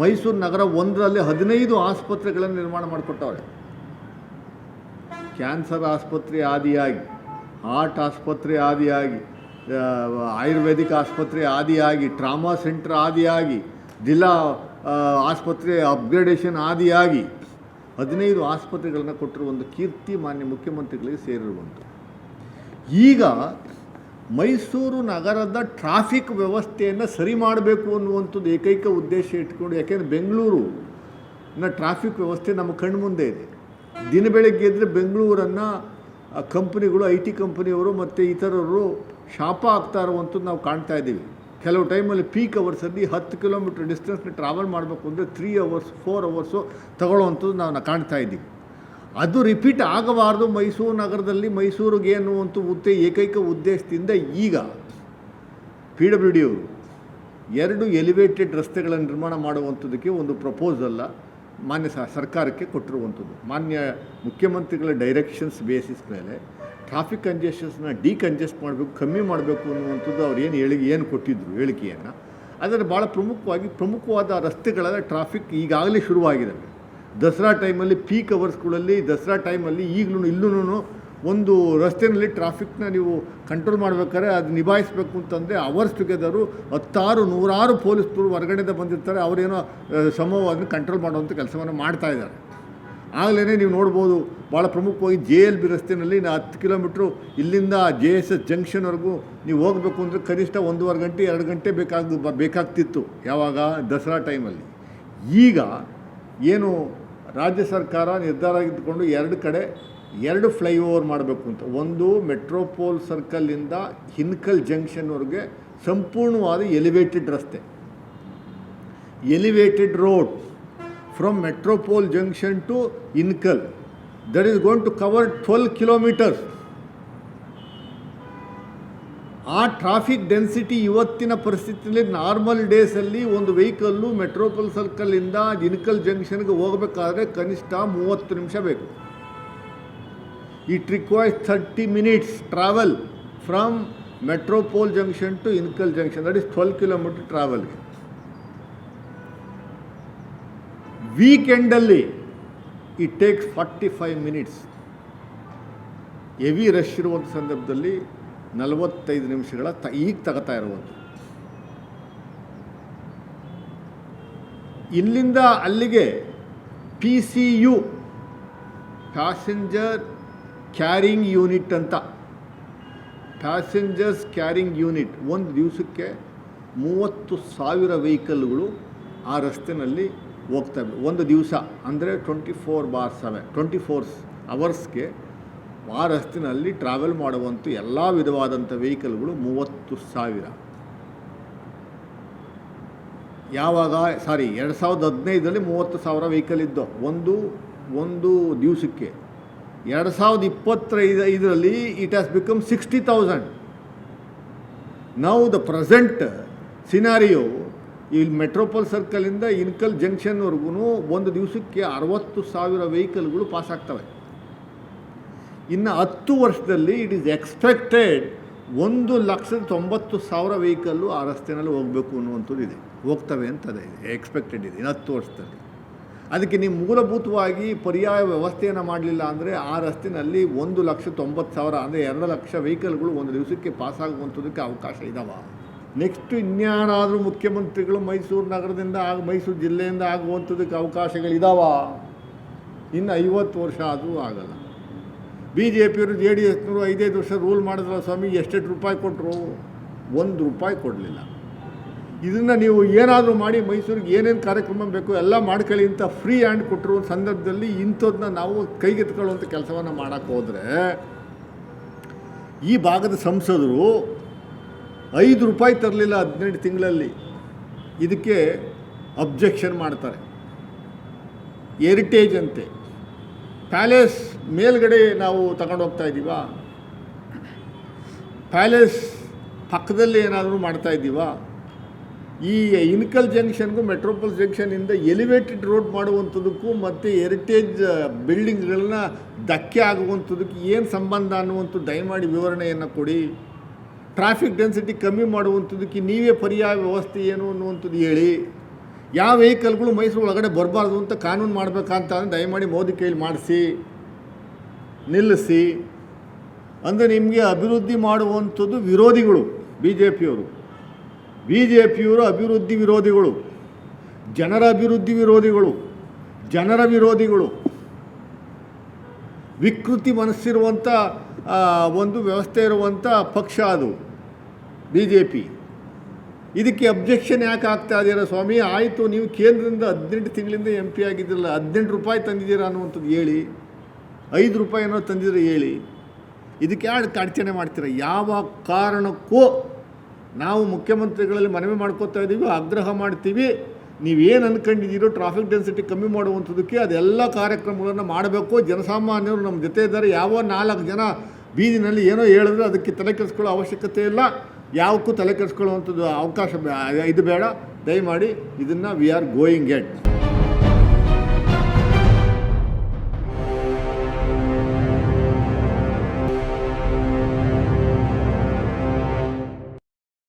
ಮೈಸೂರು ನಗರ ಒಂದರಲ್ಲಿ ಹದಿನೈದು ಆಸ್ಪತ್ರೆಗಳನ್ನು ನಿರ್ಮಾಣ ಮಾಡಿಕೊಟ್ಟವ್ರೆ. ಕ್ಯಾನ್ಸರ್ ಆಸ್ಪತ್ರೆ ಆದಿಯಾಗಿ, ಹಾರ್ಟ್ ಆಸ್ಪತ್ರೆ ಆದಿಯಾಗಿ ಆಯುರ್ವೇದಿಕ್ ಆಸ್ಪತ್ರೆ ಆದಿಯಾಗಿ, ಟ್ರಾಮಾ ಸೆಂಟರ್ ಆದಿಯಾಗಿ, ಜಿಲ್ಲಾ ಆಸ್ಪತ್ರೆ ಅಪ್ಗ್ರೇಡೇಷನ್ ಆದಿಯಾಗಿ ಹದಿನೈದು ಆಸ್ಪತ್ರೆಗಳನ್ನು ಕೊಟ್ಟಿರುವ ಒಂದು ಕೀರ್ತಿ ಮಾನ್ಯ ಮುಖ್ಯಮಂತ್ರಿಗಳಿಗೆ ಸೇರಿರುವಂಥ ಈಗ ಮೈಸೂರು ನಗರದ ಟ್ರಾಫಿಕ್ ವ್ಯವಸ್ಥೆಯನ್ನು ಸರಿ ಮಾಡಬೇಕು ಅನ್ನುವಂಥದ್ದು ಏಕೈಕ ಉದ್ದೇಶ ಇಟ್ಕೊಂಡು, ಯಾಕೆಂದರೆ ಬೆಂಗಳೂರು ನ ಟ್ರಾಫಿಕ್ ವ್ಯವಸ್ಥೆ ನಮ್ಮ ಕಣ್ಣು ಮುಂದೆ ಇದೆ. ದಿನ ಬೆಳಗ್ಗೆ ಇದ್ದರೆ ಬೆಂಗಳೂರನ್ನು ಕಂಪ್ನಿಗಳು, ಐ ಟಿ ಕಂಪ್ನಿಯವರು ಮತ್ತು ಇತರರು ಶಾಪ ಆಗ್ತಾ ಇರುವಂಥದ್ದು ನಾವು ಕಾಣ್ತಾ ಇದ್ದೀವಿ. ಕೆಲವು ಟೈಮಲ್ಲಿ ಪೀಕ್ ಅವರ್ಸಲ್ಲಿ ಹತ್ತು ಕಿಲೋಮೀಟ್ರ್ ಡಿಸ್ಟೆನ್ಸ್ನ ಟ್ರಾವೆಲ್ ಮಾಡಬೇಕು ಅಂದರೆ ತ್ರೀ ಅವರ್ಸ್ ಫೋರ್ ಅವರ್ಸು ತಗೊಳ್ಳೋವಂಥದ್ದು ನಾವು ಕಾಣ್ತಾ ಇದ್ದೀವಿ. ಅದು ರಿಪೀಟ್ ಆಗಬಾರ್ದು ಮೈಸೂರು ನಗರದಲ್ಲಿ ಮೈಸೂರಿಗೆ ಅನ್ನುವಂಥ ಹುದ್ದೆ ಏಕೈಕ ಉದ್ದೇಶದಿಂದ ಈಗ ಪಿ ಡಬ್ಲ್ಯೂ ಡಿ ಅವರು ಎರಡು ಎಲಿವೇಟೆಡ್ ರಸ್ತೆಗಳ ನಿರ್ಮಾಣ ಮಾಡುವಂಥದ್ದಕ್ಕೆ ಒಂದು ಪ್ರಪೋಸಲ್ಲ ಮಾನ್ಯ ಸರ್ಕಾರಕ್ಕೆ ಕೊಟ್ಟಿರುವಂಥದ್ದು. ಮಾನ್ಯ ಮುಖ್ಯಮಂತ್ರಿಗಳ ಡೈರೆಕ್ಷನ್ಸ್ ಬೇಸಿಸ್ ಮೇಲೆ ಟ್ರಾಫಿಕ್ ಕಂಜೆಷನ್ಸ್ನ ಡಿಕಂಜೆಸ್ಟ್ ಮಾಡಬೇಕು, ಕಮ್ಮಿ ಮಾಡಬೇಕು ಅನ್ನುವಂಥದ್ದು ಅವ್ರು ಏನು ಹೇಳಿ, ಏನು ಕೊಟ್ಟಿದ್ದರು ಹೇಳಿಕೆಯನ್ನು. ಅದರ ಭಾಳ ಪ್ರಮುಖವಾಗಿ ಪ್ರಮುಖವಾದ ರಸ್ತೆಗಳ ಟ್ರಾಫಿಕ್ ಈಗಾಗಲೇ ಶುರುವಾಗಿದ್ದಾವೆ ದಸರಾ ಟೈಮಲ್ಲಿ ಪೀಕ್ ಅವರ್ಸ್ಗಳಲ್ಲಿ ದಸರಾ ಟೈಮಲ್ಲಿ ಈಗಲೂ ಇಲ್ಲೂ ಒಂದು ರಸ್ತೆಯಲ್ಲಿ ಟ್ರಾಫಿಕ್ನ ನೀವು ಕಂಟ್ರೋಲ್ ಮಾಡ್ಬೇಕಾದ್ರೆ ಅದು ನಿಭಾಯಿಸಬೇಕು ಅಂತಂದರೆ ಅವರ್ಸ್ ಟುಗೆದರು ಹತ್ತಾರು, ನೂರಾರು ಪೊಲೀಸರು ಹೊರಗಡೆಯಿಂದ ಬಂದಿರ್ತಾರೆ. ಅವರೇನೋ ಸಮೂಹವನ್ನು ಕಂಟ್ರೋಲ್ ಮಾಡುವಂಥ ಕೆಲಸವನ್ನು ಮಾಡ್ತಾ ಇದ್ದಾರೆ. ಆಗಲೇ ನೀವು ನೋಡ್ಬೋದು ಭಾಳ ಪ್ರಮುಖವಾಗಿ ಜೆ ಎಲ್ ಬಿ ರಸ್ತೆಯಲ್ಲಿ ನಾ ಹತ್ತು ಕಿಲೋಮೀಟ್ರು ಇಲ್ಲಿಂದ ಜೆ ಎಸ್ ಎಸ್ ಜಂಕ್ಷನ್ವರೆಗೂ ನೀವು ಹೋಗಬೇಕು ಅಂದರೆ ಕನಿಷ್ಠ ಒಂದೂವರೆ ಗಂಟೆ, ಎರಡು ಗಂಟೆ ಬೇಕಾಗ, ಬೇಕಾಗ್ತಿತ್ತು ಯಾವಾಗ? ದಸರಾ ಟೈಮಲ್ಲಿ. ಈಗ ಏನು ರಾಜ್ಯ ಸರ್ಕಾರ ನಿರ್ಧಾರ ಇದ್ದುಕೊಂಡು ಎರಡು ಕಡೆ ಎರಡು ಫ್ಲೈಓವರ್ ಮಾಡಬೇಕು ಅಂತ. ಒಂದು ಮೆಟ್ರೋಪೋಲ್ ಸರ್ಕಲ್ಲಿಂದ ಹಿನ್ಕಲ್ ಜಂಕ್ಷನ್ವರೆಗೆ ಸಂಪೂರ್ಣವಾದ ಎಲಿವೇಟೆಡ್ ರಸ್ತೆ. Elevated road from Metropole junction to Hinkal that is going to cover twelve kilometres ಆ ಟ್ರಾಫಿಕ್ ಡೆನ್ಸಿಟಿ ಇವತ್ತಿನ ಪರಿಸ್ಥಿತಿಯಲ್ಲಿ ನಾರ್ಮಲ್ ಡೇಸಲ್ಲಿ ಒಂದು ವೆಹಿಕಲ್ಲು ಮೆಟ್ರೋಪೋಲ್ ಸರ್ಕಲಿಂದ ಇನ್ಕಲ್ ಜಂಕ್ಷನ್ಗೆ ಹೋಗಬೇಕಾದ್ರೆ ಕನಿಷ್ಠ ಮೂವತ್ತು ನಿಮಿಷ ಬೇಕು. It requires thirty minutes travel from Metropole junction to Hinkal junction that is twelve kilometre ಟ್ರಾವೆಲ್ಗೆ ವೀಕೆಂಡಲ್ಲಿ it takes forty five minutes heavy rush ಇರುವಂಥ ಸಂದರ್ಭದಲ್ಲಿ ನಲವತ್ತೈದು ನಿಮಿಷಗಳ ತ, ಈಗ ತಗೋತಾ ಇರುವಂಥ ಇಲ್ಲಿಂದ ಅಲ್ಲಿಗೆ P C U passenger carrying unit ಅಂತ. ಪ್ಯಾಸೆಂಜರ್ಸ್ ಕ್ಯಾರಿಂಗ್ ಯೂನಿಟ್ ಒಂದು ದಿವಸಕ್ಕೆ ಮೂವತ್ತು ಸಾವಿರ ವೆಹಿಕಲ್ಗಳು ಆ ರಸ್ತೆನಲ್ಲಿ ಹೋಗ್ತವೆ ಒಂದು ದಿವಸ, ಅಂದರೆ twenty four bar seven twenty fours ಅವರ್ಸ್ಗೆ ಆ ರಸ್ತೆನಲ್ಲಿ ಟ್ರಾವೆಲ್ ಮಾಡುವಂಥ ಎಲ್ಲ ವಿಧವಾದಂಥ ವೆಹಿಕಲ್ಗಳು ಮೂವತ್ತು ಸಾವಿರ. ಯಾವಾಗ ಸಾರಿ ಎರಡು ಸಾವಿರದ ಹದಿನೈದರಲ್ಲಿ ಮೂವತ್ತು ಸಾವಿರ ವೆಹಿಕಲ್ ಇದ್ದು, ಒಂದು ಒಂದು ದಿವಸಕ್ಕೆ. ಎರಡು ಸಾವಿರದ ಇಪ್ಪತ್ತೈದು ಇದರಲ್ಲಿ it has become sixty thousand ನಾವು ದ ಪ್ರೆಸೆಂಟ್ ಸಿನಾರಿಯೋ ಇಲ್ಲಿ ಮೆಟ್ರೋಪೋಲ್ ಸರ್ಕಲಿಂದ ಇನ್ಕಲ್ ಜಂಕ್ಷನ್ವರೆಗೂ ಒಂದು ದಿವಸಕ್ಕೆ ಅರವತ್ತು ಸಾವಿರ ವೆಹಿಕಲ್ಗಳು ಪಾಸ್ ಆಗ್ತವೆ. ಇನ್ನು ಹತ್ತು ವರ್ಷದಲ್ಲಿ ಇಟ್ ಈಸ್ ಎಕ್ಸ್ಪೆಕ್ಟೆಡ್ ಒಂದು ಲಕ್ಷದ ತೊಂಬತ್ತು ಸಾವಿರ ವೆಹಿಕಲ್ಲು ಆ ರಸ್ತೆನಲ್ಲಿ ಹೋಗಬೇಕು ಅನ್ನುವಂಥದ್ದು ಇದೆ. ಹೋಗ್ತವೆ ಅಂತ ಇದೆ. ಎಕ್ಸ್ಪೆಕ್ಟೆಡ್ ಇದೆ. ಇನ್ನು ಹತ್ತು ವರ್ಷದಲ್ಲಿ. ಅದಕ್ಕೆ ನೀವು ಮೂಲಭೂತವಾಗಿ ಪರ್ಯಾಯ ವ್ಯವಸ್ಥೆಯನ್ನು ಮಾಡಲಿಲ್ಲ ಅಂದರೆ ಆ ರಸ್ತೆಯಲ್ಲಿ ಒಂದು ಲಕ್ಷ ತೊಂಬತ್ತು ಸಾವಿರ ಅಂದರೆ ಎರಡು ಲಕ್ಷ ವೆಹಿಕಲ್ಗಳು ಒಂದು ದಿವಸಕ್ಕೆ ಪಾಸ್ ಆಗುವಂಥದ್ದಕ್ಕೆ ಅವಕಾಶ ಇದಾವ. ನೆಕ್ಸ್ಟ್ ಇನ್ಯಾರಾದರೂ ಮುಖ್ಯಮಂತ್ರಿಗಳು ಮೈಸೂರು ನಗರದಿಂದ ಆಗ ಮೈಸೂರು ಜಿಲ್ಲೆಯಿಂದ ಆಗುವಂಥದ್ದಕ್ಕೆ ಅವಕಾಶಗಳಿದಾವ. ಇನ್ನು ಐವತ್ತು ವರ್ಷ ಆದರೂ ಆಗಲ್ಲ. ಬಿ ಜೆ ಪಿಯವರು ಜೆ ಡಿ ಎಸ್ನವರು ಐದೈದು ವರ್ಷ ರೂಲ್ ಮಾಡಿದ್ರ ಸ್ವಾಮಿ, ಎಷ್ಟೆಷ್ಟು ರೂಪಾಯಿ ಕೊಟ್ಟರು ಒಂದು ರೂಪಾಯಿ ಕೊಡಲಿಲ್ಲ. ಇದನ್ನು ನೀವು ಏನಾದರೂ ಮಾಡಿ ಮೈಸೂರಿಗೆ ಏನೇನು ಕಾರ್ಯಕ್ರಮ ಬೇಕು ಎಲ್ಲ ಮಾಡ್ಕೊಳ್ಳಿ ಅಂತ ಫ್ರೀ ಹ್ಯಾಂಡ್ ಕೊಟ್ಟಿರೋ ಸಂದರ್ಭದಲ್ಲಿ ಇಂಥದ್ದನ್ನ ನಾವು ಕೈಗೆತ್ಕೊಳ್ಳುವಂಥ ಕೆಲಸವನ್ನು ಮಾಡೋಕ್ಕೆ ಹೋದರೆ ಈ ಭಾಗದ ಸಂಸದರು ಐದು ರೂಪಾಯಿ ತರಲಿಲ್ಲ ಹದಿನೆಂಟು ತಿಂಗಳಲ್ಲಿ. ಇದಕ್ಕೆ ಅಬ್ಜೆಕ್ಷನ್ ಮಾಡ್ತಾರೆ. ಹೆರಿಟೇಜ್ ಅಂತೆ. ಪ್ಯಾಲೇಸ್ ಮೇಲ್ಗಡೆ ನಾವು ತಗೊಂಡು ಹೋಗ್ತಾ ಇದ್ದೀವಾ? ಪ್ಯಾಲೇಸ್ ಪಕ್ಕದಲ್ಲಿ ಏನಾದರೂ ಮಾಡ್ತಾ ಇದ್ದೀವಾ? ಈ ಇನ್ಕಲ್ ಜಂಕ್ಷನ್ಗೂ ಮೆಟ್ರೋಪಲ್ ಜಂಕ್ಷನಿಂದ ಎಲಿವೇಟೆಡ್ ರೋಡ್ ಮಾಡುವಂಥದ್ದಕ್ಕೂ ಮತ್ತು ಹೆರಿಟೇಜ್ ಬಿಲ್ಡಿಂಗ್ಗಳನ್ನ ಧಕ್ಕೆ ಆಗುವಂಥದ್ದಕ್ಕೆ ಏನು ಸಂಬಂಧ ಅನ್ನುವಂಥ ದಯಮಾಡಿ ವಿವರಣೆಯನ್ನು ಕೊಡಿ. ಟ್ರಾಫಿಕ್ ಡೆನ್ಸಿಟಿ ಕಮ್ಮಿ ಮಾಡುವಂಥದ್ದಕ್ಕೆ ನೀವೇ ಪರ್ಯಾಯ ವ್ಯವಸ್ಥೆ ಏನು ಅನ್ನುವಂಥದ್ದು ಹೇಳಿ. ಯಾವ ವೆಹಿಕಲ್ಗಳು ಮೈಸೂರು ಒಳಗಡೆ ಬರಬಾರ್ದು ಅಂತ ಕಾನೂನು ಮಾಡಬೇಕಂತ ಅಂದ್ರೆ ದಯಮಾಡಿ ಮೋದಿ ಕೈಲಿ ಮಾಡಿಸಿ, ನಿಲ್ಲಿಸಿ. ಅಂದರೆ ನಿಮಗೆ ಅಭಿವೃದ್ಧಿ ಮಾಡುವಂಥದ್ದು ವಿರೋಧಿಗಳು ಬಿ ಜೆ ಪಿಯವರು ಬಿ ಜೆ ಪಿಯವರು ಅಭಿವೃದ್ಧಿ ವಿರೋಧಿಗಳು. ಜನರ ಅಭಿವೃದ್ಧಿ ವಿರೋಧಿಗಳು. ಜನರ ವಿರೋಧಿಗಳು. ವಿಕೃತಿ ಮನಸ್ಸಿರುವಂಥ ಒಂದು ವ್ಯವಸ್ಥೆ ಇರುವಂಥ ಪಕ್ಷ ಅದು ಬಿ ಜೆ ಪಿ ಇದಕ್ಕೆ ಅಬ್ಜೆಕ್ಷನ್ ಯಾಕೆ ಆಗ್ತಾ ಇದೀರಾ ಸ್ವಾಮಿ? ಆಯಿತು, ನೀವು ಕೇಂದ್ರದಿಂದ ಹದಿನೆಂಟು ತಿಂಗಳಿಂದ ಎಂ ಪಿ ಆಗಿದ್ದಿರಲ್ಲ, ಹದಿನೆಂಟು ರೂಪಾಯಿ ತಂದಿದ್ದೀರಾ ಅನ್ನುವಂಥದ್ದು ಹೇಳಿ. ಐದು ರೂಪಾಯಿ ಏನೋ ತಂದಿದ್ರೆ ಹೇಳಿ. ಇದಕ್ಕೆ ಯಾರು ಅಡಚಣೆ ಮಾಡ್ತೀರಾ? ಯಾವ ಕಾರಣಕ್ಕೂ ನಾವು ಮುಖ್ಯಮಂತ್ರಿಗಳಲ್ಲಿ ಮನವಿ ಮಾಡ್ಕೋತಾ ಇದ್ದೀವಿ ಆಗ್ರಹ ಮಾಡ್ತೀವಿ. ನೀವೇನು ಅಂದ್ಕೊಂಡಿದ್ದೀರೋ ಟ್ರಾಫಿಕ್ ಡೆನ್ಸಿಟಿ ಕಮ್ಮಿ ಮಾಡುವಂಥದ್ದಕ್ಕೆ ಅದೆಲ್ಲ ಕಾರ್ಯಕ್ರಮಗಳನ್ನು ಮಾಡಬೇಕು. ಜನಸಾಮಾನ್ಯರು ನಮ್ಮ ಜೊತೆ ಇದ್ದಾರೆ. ಯಾವ ನಾಲ್ಕು ಜನ ಬೀದಿನಲ್ಲಿ ಏನೋ ಹೇಳಿದ್ರೆ, ಅದಕ್ಕೆ ತಲೆ ಕೆಡಿಸ್ಕೊಳ್ಳೋ ಅವಶ್ಯಕತೆ ಇಲ್ಲ. ಯಾವಕ್ಕೂ ತಲೆ ಕೆಡಿಸ್ಕೊಳ್ಳುವಂಥದ್ದು ಅವಕಾಶ ಇದು ಬೇಡ. ದಯಮಾಡಿ ಇದನ್ನು ವಿ ಆರ್ ಗೋಯಿಂಗ್ ಎಟ್